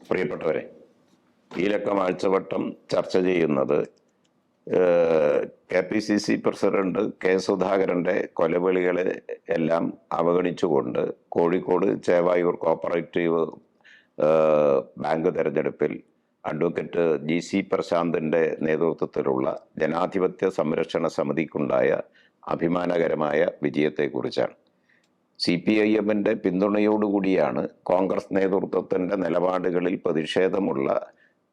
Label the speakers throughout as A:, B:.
A: പ്രിയപ്പെട്ടവരെ ഈ ലക്കം ആഴ്ചവട്ടം ചർച്ച ചെയ്യുന്നത് K P C C president K സുധാകരന്റെ കൊലവിളികളെ എല്ലാം അവഗണിച്ചുകൊണ്ട് കോഴിക്കോട് ചേവായൂർ കോപ്പറേറ്റീവ് ബാങ്ക് തെരഞ്ഞെടുപ്പിൽ അഡ്വക്കേറ്റ് ജി സി പ്രശാന്തിന്റെ നേതൃത്വത്തിലുള്ള ജനാധിപത്യ സംരക്ഷണ സമിതിക്കുണ്ടായ അഭിമാനകരമായ വിജയത്തെക്കുറിച്ചാണ്. സി പി ഐ എമ്മിന്റെ പിന്തുണയോടുകൂടിയാണ് കോൺഗ്രസ് നേതൃത്വത്തിന്റെ നിലപാടുകളിൽ പ്രതിഷേധമുള്ള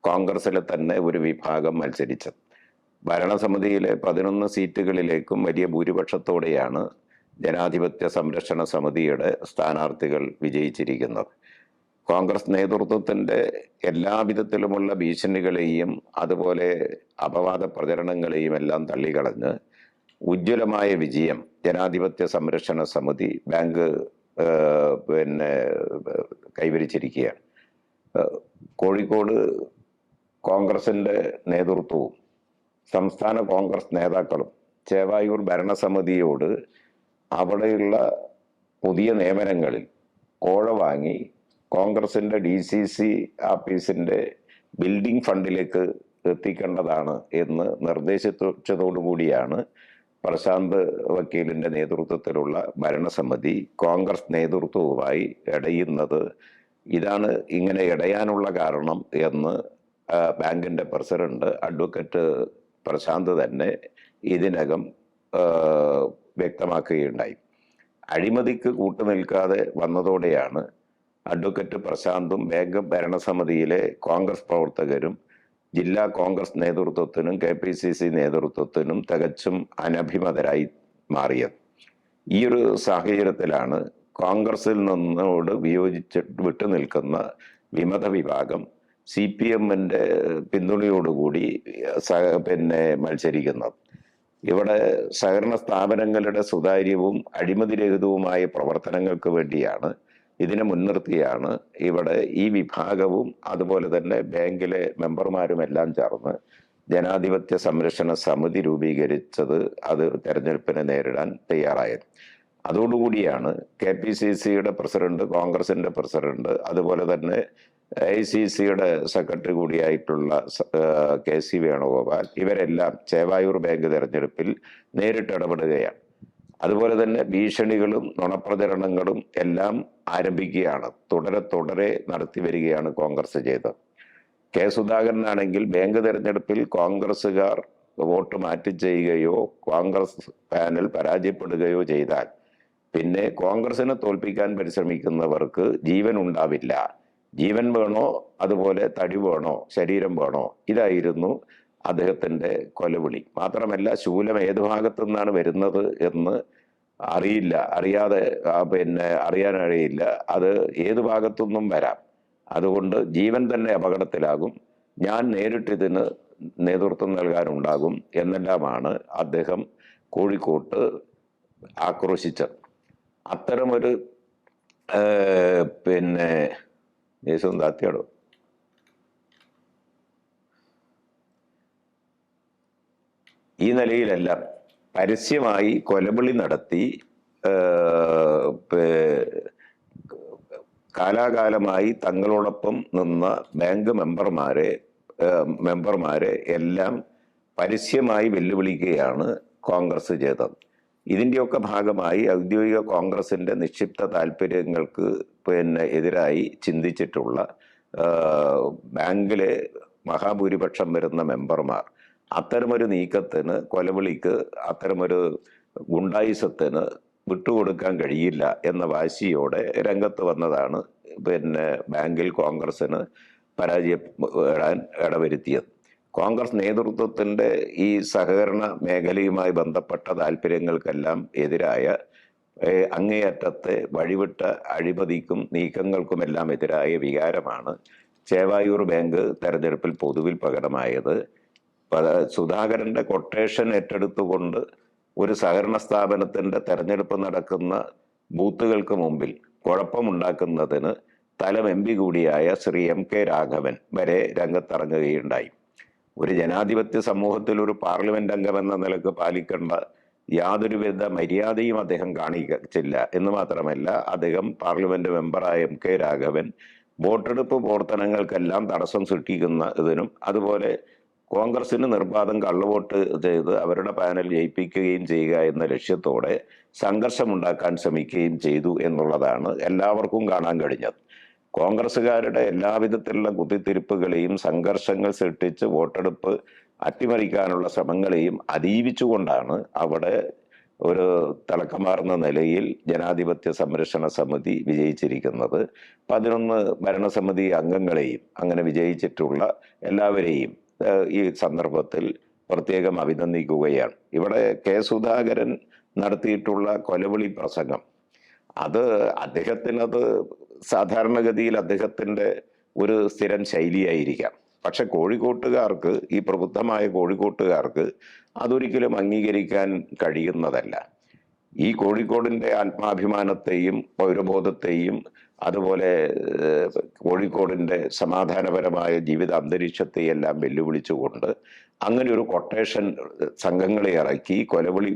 A: കോൺഗ്രസിലെ തന്നെ ഒരു വിഭാഗം മത്സരിച്ചത്. ഭരണസമിതിയിലെ പതിനൊന്ന് സീറ്റുകളിലേക്കും വലിയ ഭൂരിപക്ഷത്തോടെയാണ് ജനാധിപത്യ സംരക്ഷണ സമിതിയുടെ സ്ഥാനാർത്ഥികൾ വിജയിച്ചിരിക്കുന്നത്. കോൺഗ്രസ് നേതൃത്വത്തിന്റെ എല്ലാവിധത്തിലുമുള്ള ഭീഷണികളെയും അതുപോലെ അപവാദ പ്രചരണങ്ങളെയും എല്ലാം തള്ളിക്കളഞ്ഞ് ഉജ്ജ്വലമായ വിജയം ജനാധിപത്യ സംരക്ഷണ സമിതി ബാങ്ക് പിന്നെ കൈവരിച്ചിരിക്കുകയാണ്. കോഴിക്കോട് കോൺഗ്രസിന്റെ നേതൃത്വവും സംസ്ഥാന കോൺഗ്രസ് നേതാക്കളും ചേവായൂർ ഭരണസമിതിയോട് അവിടെയുള്ള പുതിയ നിയമനങ്ങളിൽ കോഴ വാങ്ങി കോൺഗ്രസിന്റെ ഡി സി സി ആഫീസിന്റെ ബിൽഡിംഗ് ഫണ്ടിലേക്ക് എത്തിക്കേണ്ടതാണ് എന്ന് നിർദ്ദേശിച്ചതോടുകൂടിയാണ് പ്രശാന്ത് വക്കീലിന്റെ നേതൃത്വത്തിലുള്ള ഭരണസമിതി കോൺഗ്രസ് നേതൃത്വവുമായി ഇടയുന്നത്. ഇതാണ് ഇങ്ങനെ ഇടയാനുള്ള കാരണം എന്ന് ബാങ്കിന്റെ പ്രസിഡന്റ് അഡ്വക്കേറ്റ് പ്രശാന്ത് തന്നെ ഇതിനകം വ്യക്തമാക്കുകയുണ്ടായി. അഴിമതിക്ക് കൂട്ടുനിൽക്കാതെ വന്നതോടെയാണ് അഡ്വക്കേറ്റ് പ്രശാന്തും ബാങ്ക് ഭരണസമിതിയിലെ കോൺഗ്രസ് പ്രവർത്തകരും ജില്ലാ കോൺഗ്രസ് നേതൃത്വത്തിനും കെ പി സി സി നേതൃത്വത്തിനും തികച്ചും അനഭിമതരായി മാറിയത്. ഈ ഒരു സാഹചര്യത്തിലാണ് കോൺഗ്രസിൽ നിന്നോട് വിയോജിച്ച് വിട്ടു നിൽക്കുന്ന വിമത വിഭാഗം സി പി എമ്മിന്റെ പിന്തുണയോടുകൂടി സഹ- പിന്നെ മത്സരിക്കുന്നത്. ഇവിടെ സഹകരണ സ്ഥാപനങ്ങളുടെ സുതാര്യവും അഴിമതിരഹിതവുമായ പ്രവർത്തനങ്ങൾക്ക് വേണ്ടിയാണ് ഇതിനെ മുൻനിർത്തിയാണ് ഇവിടെ ഈ വിഭാഗവും അതുപോലെ തന്നെ ബാങ്കിലെ മെമ്പർമാരും എല്ലാം ചേർന്ന് ജനാധിപത്യ സംരക്ഷണ സമിതി രൂപീകരിച്ചത് അത് തെരഞ്ഞെടുപ്പിനെ നേരിടാൻ തയ്യാറായത്. അതോടുകൂടിയാണ് കെ പി സി സിയുടെ പ്രസിഡന്റ് കോൺഗ്രസിന്റെ പ്രസിഡന്റ് അതുപോലെ തന്നെ ഐ സി സിയുടെ സെക്രട്ടറി കൂടിയായിട്ടുള്ള കെ സി വേണുഗോപാൽ ഇവരെല്ലാം ചേവായൂർ ബാങ്ക് തെരഞ്ഞെടുപ്പിൽ നേരിട്ട് ഇടപെടുകയാണ്. അതുപോലെ തന്നെ ഭീഷണികളും നുണപ്രചരണങ്ങളും എല്ലാം ആരംഭിക്കുകയാണ്. തുടരെ തുടരെ നടത്തി വരികയാണ് കോൺഗ്രസ് ചെയ്തത്. കെ സുധാകരനാണെങ്കിൽ ബാങ്ക് തെരഞ്ഞെടുപ്പിൽ കോൺഗ്രസ്സുകാർ വോട്ട് മാറ്റി ചെയ്യുകയോ കോൺഗ്രസ് പാനൽ പരാജയപ്പെടുകയോ ചെയ്താൽ പിന്നെ കോൺഗ്രസിനെ തോൽപ്പിക്കാൻ പരിശ്രമിക്കുന്നവർക്ക് ജീവൻ ഉണ്ടാവില്ല. ജീവൻ വേണോ? അതുപോലെ തടി വേണോ? ശരീരം വേണോ? ഇതായിരുന്നു അദ്ദേഹത്തിന്റെ കൊലവിളി. മാത്രമല്ല ശൂലം ഏത് ഭാഗത്തു നിന്നാണ് വരുന്നത് എന്ന് അറിയില്ല. അറിയാതെ പിന്നെ അറിയാൻ അറിയില്ല അത് ഏത് ഭാഗത്തുനിന്നും വരാം. അതുകൊണ്ട് ജീവൻ തന്നെ അപകടത്തിലാകും. ഞാൻ നേരിട്ടിതിന് നേതൃത്വം നൽകാനുണ്ടാകും എന്നെല്ലാമാണ് അദ്ദേഹം കോഴിക്കോട്ട് ആക്രോശിച്ചത്. അത്തരമൊരു പിന്നെ യേശു ഈ നിലയിലെല്ലാം പരസ്യമായി കൊലവിളി നടത്തി കാലാകാലമായി തങ്ങളോടൊപ്പം നിന്ന ബാങ്ക് മെമ്പർമാരെ മെമ്പർമാരെ എല്ലാം പരസ്യമായി വെല്ലുവിളിക്കുകയാണ് കോൺഗ്രസ് ചെയ്തത് ഇതിന്റെയൊക്കെ ഭാഗമായി ഔദ്യോഗിക കോൺഗ്രസിന്റെ നിക്ഷിപ്ത താല്പര്യങ്ങൾക്ക് പിന്നെ എതിരായി ചിന്തിച്ചിട്ടുള്ള ബാങ്കിലെ മഹാഭൂരിപക്ഷം വരുന്ന മെമ്പർമാർ അത്തരമൊരു നീക്കത്തിന് കൊലവിളിക്ക് അത്തരമൊരു ഗുണ്ടായുസത്തിന് വിട്ടുകൊടുക്കാൻ കഴിയില്ല എന്ന വാശിയോടെ രംഗത്ത് വന്നതാണ് പിന്നെ ബാങ്കിൽ കോൺഗ്രസ്സിന് പരാജയപ്പെടാൻ ഇടവരുത്തിയത്. കോൺഗ്രസ് നേതൃത്വത്തിന്റെ ഈ സഹകരണ മേഖലയുമായി ബന്ധപ്പെട്ട താല്പര്യങ്ങൾക്കെല്ലാം എതിരായ അങ്ങേയറ്റത്തെ വഴിവിട്ട അഴിമതിക്കും നീക്കങ്ങൾക്കുമെല്ലാം എതിരായ വികാരമാണ് ചേവായൂർ ബാങ്ക് തെരഞ്ഞെടുപ്പിൽ പൊതുവിൽ പ്രകടമായത്. സുധാകരന്റെ കൊട്ടേഷൻ ഏറ്റെടുത്തുകൊണ്ട് ഒരു സഹകരണ സ്ഥാപനത്തിന്റെ തെരഞ്ഞെടുപ്പ് നടക്കുന്ന ബൂത്തുകൾക്ക് മുമ്പിൽ കുഴപ്പമുണ്ടാക്കുന്നതിന് തലം എം പി കൂടിയായ ശ്രീ എം കെ രാഘവൻ വരെ രംഗത്തിറങ്ങുകയുണ്ടായി. ഒരു ജനാധിപത്യ സമൂഹത്തിൽ ഒരു പാർലമെന്റ് അംഗമെന്ന നിലയ്ക്ക് പാലിക്കേണ്ട യാതൊരുവിധ മര്യാദയും അദ്ദേഹം കാണിച്ചില്ല. എന്ന് മാത്രമല്ല അദ്ദേഹം പാർലമെന്റ് മെമ്പറായ എം കെ രാഘവൻ വോട്ടെടുപ്പ് പ്രവർത്തനങ്ങൾക്കെല്ലാം തടസ്സം സൃഷ്ടിക്കുന്ന ഇതിനും അതുപോലെ കോൺഗ്രസിന് നിർബാധം കള്ളവോട്ട് ചെയ്ത് അവരുടെ പാനൽ ജയിപ്പിക്കുകയും ചെയ്യുക എന്ന ലക്ഷ്യത്തോടെ സംഘർഷമുണ്ടാക്കാൻ ശ്രമിക്കുകയും ചെയ്തു എന്നുള്ളതാണ് എല്ലാവർക്കും കാണാൻ കഴിഞ്ഞത്. കോൺഗ്രസ്സുകാരുടെ എല്ലാവിധത്തിലുള്ള കുത്തിത്തിരിപ്പുകളെയും സംഘർഷങ്ങൾ സൃഷ്ടിച്ച് വോട്ടെടുപ്പ് അട്ടിമറിക്കാനുള്ള ശ്രമങ്ങളെയും അതീവിച്ചുകൊണ്ടാണ് അവിടെ ഒരു തിളക്കമാർന്ന നിലയിൽ ജനാധിപത്യ സംരക്ഷണ സമിതി വിജയിച്ചിരിക്കുന്നത്. പതിനൊന്ന് ഭരണസമിതി അംഗങ്ങളെയും അങ്ങനെ വിജയിച്ചിട്ടുള്ള എല്ലാവരെയും ഈ സന്ദർഭത്തിൽ പ്രത്യേകം അഭിനന്ദിക്കുകയാണ്. ഇവിടെ കെ സുധാകരൻ നടത്തിയിട്ടുള്ള കൊലവിളി പ്രസംഗം അത് അദ്ദേഹത്തിനത് സാധാരണഗതിയിൽ അദ്ദേഹത്തിന്റെ ഒരു സ്ഥിരം ശൈലിയായിരിക്കാം. പക്ഷെ കോഴിക്കോട്ടുകാർക്ക് ഈ പ്രബുദ്ധമായ കോഴിക്കോട്ടുകാർക്ക് അതൊരിക്കലും അംഗീകരിക്കാൻ കഴിയുന്നതല്ല. ഈ കോഴിക്കോടിന്റെ ആത്മാഭിമാനത്തെയും പൗരബോധത്തെയും അതുപോലെ കോഴിക്കോടിന്റെ സമാധാനപരമായ ജീവിത അന്തരീക്ഷത്തെയെല്ലാം വെല്ലുവിളിച്ചുകൊണ്ട് അങ്ങനെ ഒരു കൊട്ടേഷൻ സംഘങ്ങളെ ഇറക്കി കൊലവിളി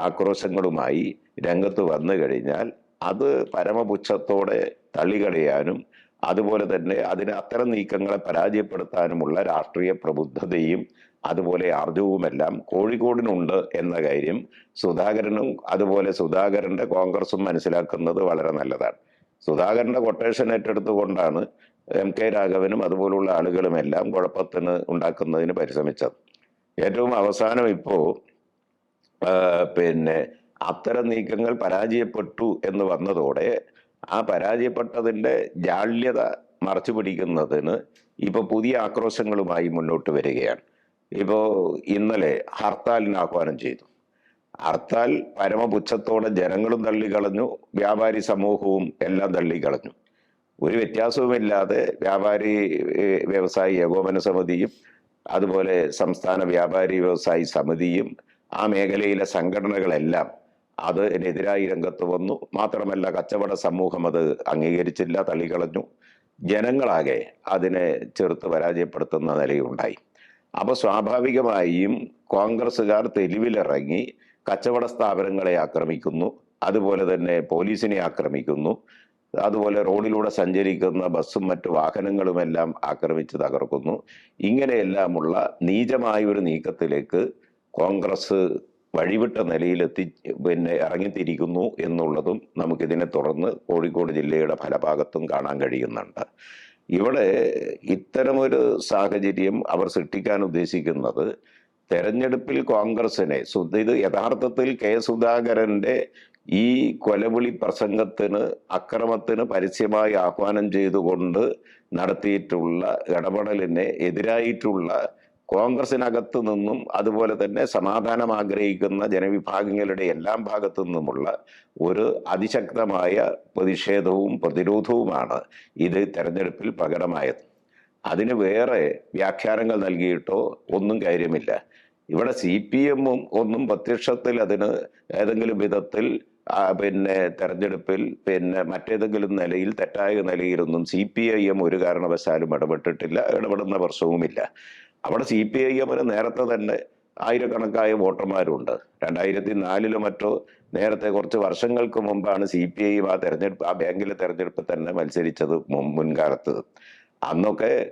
A: ആക്രോശങ്ങളുമായി രംഗത്ത് വന്നു കഴിഞ്ഞാൽ അത് പരമപുച്ഛത്തോടെ തള്ളികളയാനും അതുപോലെ തന്നെ അതിന് അത്തരം നീക്കങ്ങളെ പരാജയപ്പെടുത്താനുമുള്ള രാഷ്ട്രീയ പ്രബുദ്ധതയും അതുപോലെ ആർജവുമെല്ലാം കോഴിക്കോടിനുണ്ട് എന്ന കാര്യം സുധാകരനും അതുപോലെ സുധാകരന്റെ കോൺഗ്രസും മനസ്സിലാക്കുന്നത് വളരെ നല്ലതാണ്. സുധാകരന്റെ കൊട്ടേഷൻ ഏറ്റെടുത്തുകൊണ്ടാണ് എം കെ രാഘവനും അതുപോലുള്ള ആളുകളും എല്ലാം കുഴപ്പത്തിന് ഉണ്ടാക്കുന്നതിന് പരിശ്രമിച്ചത്. ഏറ്റവും അവസാനം ഇപ്പോ പിന്നെ അത്തരം നീക്കങ്ങൾ പരാജയപ്പെട്ടു എന്ന് വന്നതോടെ ആ പരാജയപ്പെട്ടതിന്റെ ജാള്യത മറച്ചു പിടിക്കുന്നതിന് ഇപ്പൊ പുതിയ ആക്രോശങ്ങളുമായി മുന്നോട്ട് വരികയാണ്. ഇപ്പോ ഇന്നലെ ഹർത്താലിന് ആഹ്വാനം ചെയ്തു. ഹർത്താൽ പരമപുച്ഛത്തോടെ ജനങ്ങളും തള്ളിക്കളഞ്ഞു വ്യാപാരി സമൂഹവും എല്ലാം തള്ളിക്കളഞ്ഞു ഒരു വ്യത്യാസവുമില്ലാതെ വ്യാപാരി വ്യവസായി ഏകോപന സമിതിയും അതുപോലെ സംസ്ഥാന വ്യാപാരി വ്യവസായി സമിതിയും ആ മേഖലയിലെ സംഘടനകളെല്ലാം അതിനെതിരായി രംഗത്ത് വന്നു. മാത്രമല്ല കച്ചവട സമൂഹം അത് അംഗീകരിച്ചില്ല തള്ളിക്കളഞ്ഞു ജനങ്ങളാകെ അതിനെ ചെറുത്ത് പരാജയപ്പെടുത്തുന്ന നിലയുണ്ടായി. അപ്പൊ സ്വാഭാവികമായും കോൺഗ്രസ്സുകാർ തെരുവിലിറങ്ങി കച്ചവട സ്ഥാപനങ്ങളെ ആക്രമിക്കുന്നു അതുപോലെ തന്നെ പോലീസിനെ ആക്രമിക്കുന്നു അതുപോലെ റോഡിലൂടെ സഞ്ചരിക്കുന്ന ബസ്സും മറ്റു വാഹനങ്ങളുമെല്ലാം ആക്രമിച്ച് തകർക്കുന്നു. ഇങ്ങനെയെല്ലാമുള്ള നീചമായ ഒരു നീക്കത്തിലേക്ക് കോൺഗ്രസ് വഴിവിട്ട നിലയിലെത്തി പിന്നെ ഇറങ്ങിത്തിരിക്കുന്നു എന്നുള്ളതും നമുക്കിതിനെ തുടർന്ന് കോഴിക്കോട് ജില്ലയുടെ ഫലഭാഗത്തും കാണാൻ കഴിയുന്നുണ്ട്. ഇവിടെ ഇത്തരമൊരു സാഹചര്യം അവർ സൃഷ്ടിക്കാൻ ഉദ്ദേശിക്കുന്നത് തെരഞ്ഞെടുപ്പിൽ കോൺഗ്രസിനെ ഇത് യഥാർത്ഥത്തിൽ കെ സുധാകരന്റെ ഈ കൊലവിളി പ്രസംഗത്തിന് അക്രമത്തിന് പരസ്യമായി ആഹ്വാനം ചെയ്തുകൊണ്ട് നടത്തിയിട്ടുള്ള ഇടപെടലിനെ എതിരായിട്ടുള്ള കോൺഗ്രസിനകത്ത് നിന്നും അതുപോലെ തന്നെ സമാധാനം ആഗ്രഹിക്കുന്ന ജനവിഭാഗങ്ങളുടെ എല്ലാം ഭാഗത്തു നിന്നുമുള്ള ഒരു അതിശക്തമായ പ്രതിഷേധവും പ്രതിരോധവുമാണ് ഇത് തെരഞ്ഞെടുപ്പിൽ പ്രകടമായത്. അതിന് വേറെ വ്യാഖ്യാനങ്ങൾ നൽകിയിട്ടോ ഒന്നും കാര്യമില്ല. ഇവിടെ സി പി എമ്മും ഒന്നും പ്രത്യക്ഷത്തിൽ അതിന് ഏതെങ്കിലും വിധത്തിൽ പിന്നെ തെരഞ്ഞെടുപ്പിൽ പിന്നെ മറ്റേതെങ്കിലും നിലയിൽ തെറ്റായ നിലയിലൊന്നും സി പി ഐ എം ഒരു കാരണവശാലും ഇടപെട്ടിട്ടില്ല ഇടപെടുന്ന പ്രശ്നവുമില്ല. അവിടെ സി പി ഐ എമ്മിന് നേരത്തെ തന്നെ ആയിരക്കണക്കായ വോട്ടർമാരുണ്ട്. രണ്ടായിരത്തി നാലിലോ മറ്റോ നേരത്തെ കുറച്ച് വർഷങ്ങൾക്ക് മുമ്പാണ് സി പി ഐ ആ തെരഞ്ഞെടുപ്പ് ആ ബാങ്കിലെ തെരഞ്ഞെടുപ്പ് തന്നെ മത്സരിച്ചത് മുൻ- മുൻകാലത്ത്. അന്നൊക്കെ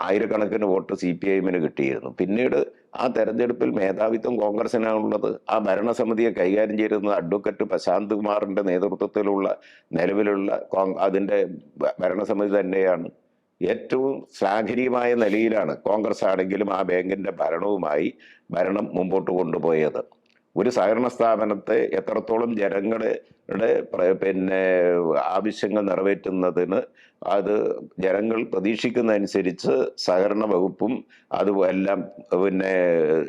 A: ആയിരക്കണക്കിന് വോട്ട് സി പി ഐ എമ്മിന് കിട്ടിയിരുന്നു. പിന്നീട് ആ തെരഞ്ഞെടുപ്പിൽ മേധാവിത്വം കോൺഗ്രസിനാണുള്ളത്. ആ ഭരണസമിതിയെ കൈകാര്യം ചെയ്തിരുന്നത് അഡ്വക്കറ്റ് പ്രശാന്ത് കുമാറിന്റെ നേതൃത്വത്തിലുള്ള നിലവിലുള്ള അതിന്റെ ഭരണസമിതി തന്നെയാണ്. ഏറ്റവും ശ്ലാഘനീയമായ നിലയിലാണ് കോൺഗ്രസ് ആണെങ്കിലും ആ ബാങ്കിന്റെ ഭരണവുമായി ഭരണം മുമ്പോട്ട് കൊണ്ടുപോയത്. ഒരു സഹകരണ സ്ഥാപനത്തെ എത്രത്തോളം ജനങ്ങളുടെ പിന്നെ ആവശ്യങ്ങൾ നിറവേറ്റുന്നതിന് അത് ജനങ്ങൾ പ്രതീക്ഷിക്കുന്നതനുസരിച്ച് സഹകരണ വകുപ്പും അത് എല്ലാം പിന്നെ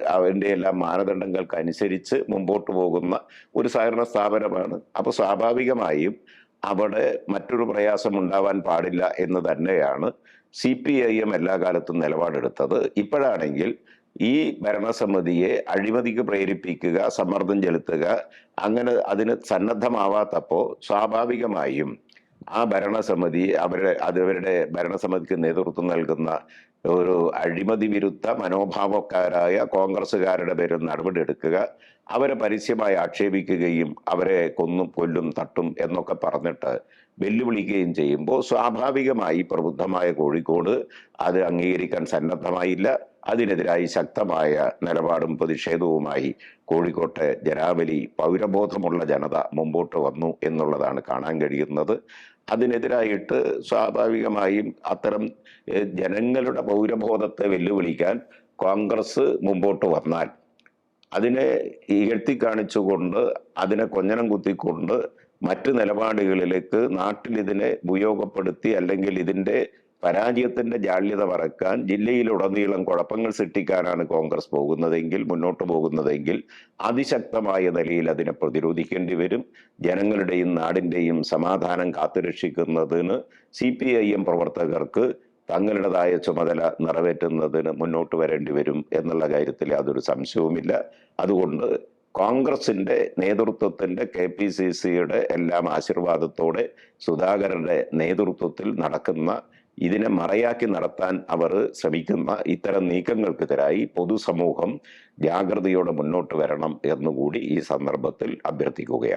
A: അവന്റെ എല്ലാം മാനദണ്ഡങ്ങൾക്കനുസരിച്ച് മുമ്പോട്ട് പോകുന്ന ഒരു സഹകരണ സ്ഥാപനമാണ്. അപ്പോൾ സ്വാഭാവികമായും അവിടെ മറ്റൊരു പ്രയാസം ഉണ്ടാവാൻ പാടില്ല എന്ന് തന്നെയാണ് സി പി ഐ എം എല്ലാ കാലത്തും നിലപാടെടുത്തത്. ഇപ്പോഴാണെങ്കിൽ ഈ ഭരണസമിതിയെ അഴിമതിക്ക് പ്രേരിപ്പിക്കുക സമ്മർദ്ദം ചെലുത്തുക അങ്ങനെ അതിന് സന്നദ്ധമാവാത്തപ്പോൾ സ്വാഭാവികമായും ആ ഭരണസമിതി അവരുടെ അത് അവരുടെ ഭരണസമിതിക്ക് നേതൃത്വം നൽകുന്ന ഒരു അഴിമതി വിരുദ്ധ മനോഭാവക്കാരായ കോൺഗ്രസ്സുകാരുടെ പേരിൽ നടപടിയെടുക്കുക അവരെ പരസ്യമായി ആക്ഷേപിക്കുകയും അവരെ കൊന്നും കൊല്ലും തട്ടും എന്നൊക്കെ പറഞ്ഞിട്ട് വെല്ലുവിളിക്കുകയും ചെയ്യുമ്പോൾ സ്വാഭാവികമായി പ്രബുദ്ധമായ കോഴിക്കോട് അത് അംഗീകരിക്കാൻ സന്നദ്ധമായില്ല. അതിനെതിരായി ശക്തമായ നിലപാടും പ്രതിഷേധവുമായി കോഴിക്കോട്ടെ ജനാവലി പൗരബോധമുള്ള ജനത മുമ്പോട്ട് വന്നു എന്നുള്ളതാണ് കാണാൻ കഴിയുന്നത്. അതിനെതിരായിട്ട് സ്വാഭാവികമായും അത്തരം ജനങ്ങളുടെ പൗരബോധത്തെ വെല്ലുവിളിക്കാൻ കോൺഗ്രസ് മുമ്പോട്ട് വന്നാൽ അതിനെ ഇകഴ്ത്തി കാണിച്ചുകൊണ്ട് അതിനെ കൊഞ്ഞനം കുത്തിക്കൊണ്ട് മറ്റ് നിലപാടുകളിലേക്ക് നാട്ടിൽ ഇതിനെ ഉപയോഗപ്പെടുത്തി അല്ലെങ്കിൽ ഇതിന്റെ പരാജയത്തിന്റെ ജാള്യത മറക്കാൻ ജില്ലയിലുടനീളം കുഴപ്പങ്ങൾ സൃഷ്ടിക്കാനാണ് കോൺഗ്രസ് പോകുന്നതെങ്കിൽ മുന്നോട്ട് പോകുന്നതെങ്കിൽ അതിശക്തമായ നിലയിൽ അതിനെ പ്രതിരോധിക്കേണ്ടി വരും. ജനങ്ങളുടെയും നാടിന്റെയും സമാധാനം കാത്തുരക്ഷിക്കുന്നതിന് സി പി ഐ എം പ്രവർത്തകർക്ക് തങ്ങളുടേതായ ചുമതല നിറവേറ്റുന്നതിന് മുന്നോട്ട് വരേണ്ടി വരും എന്നുള്ള കാര്യത്തിൽ യാതൊരു സംശയവുമില്ല. അതുകൊണ്ട് കോൺഗ്രസിന്റെ നേതൃത്വത്തിന്റെ കെ പി സി സിയുടെ എല്ലാം ആശീർവാദത്തോടെ സുധാകരന്റെ നേതൃത്വത്തിൽ നടക്കുന്ന ഇതിനെ മറയാക്കി നടത്താൻ അവർ ശ്രമിക്കുന്ന ഇത്തരം നീക്കങ്ങൾക്കെതിരായി പൊതുസമൂഹം ജാഗ്രതയോടെ മുന്നോട്ട് വരണം എന്നുകൂടി ഈ സന്ദർഭത്തിൽ അഭ്യർത്ഥിക്കുകയാണ്.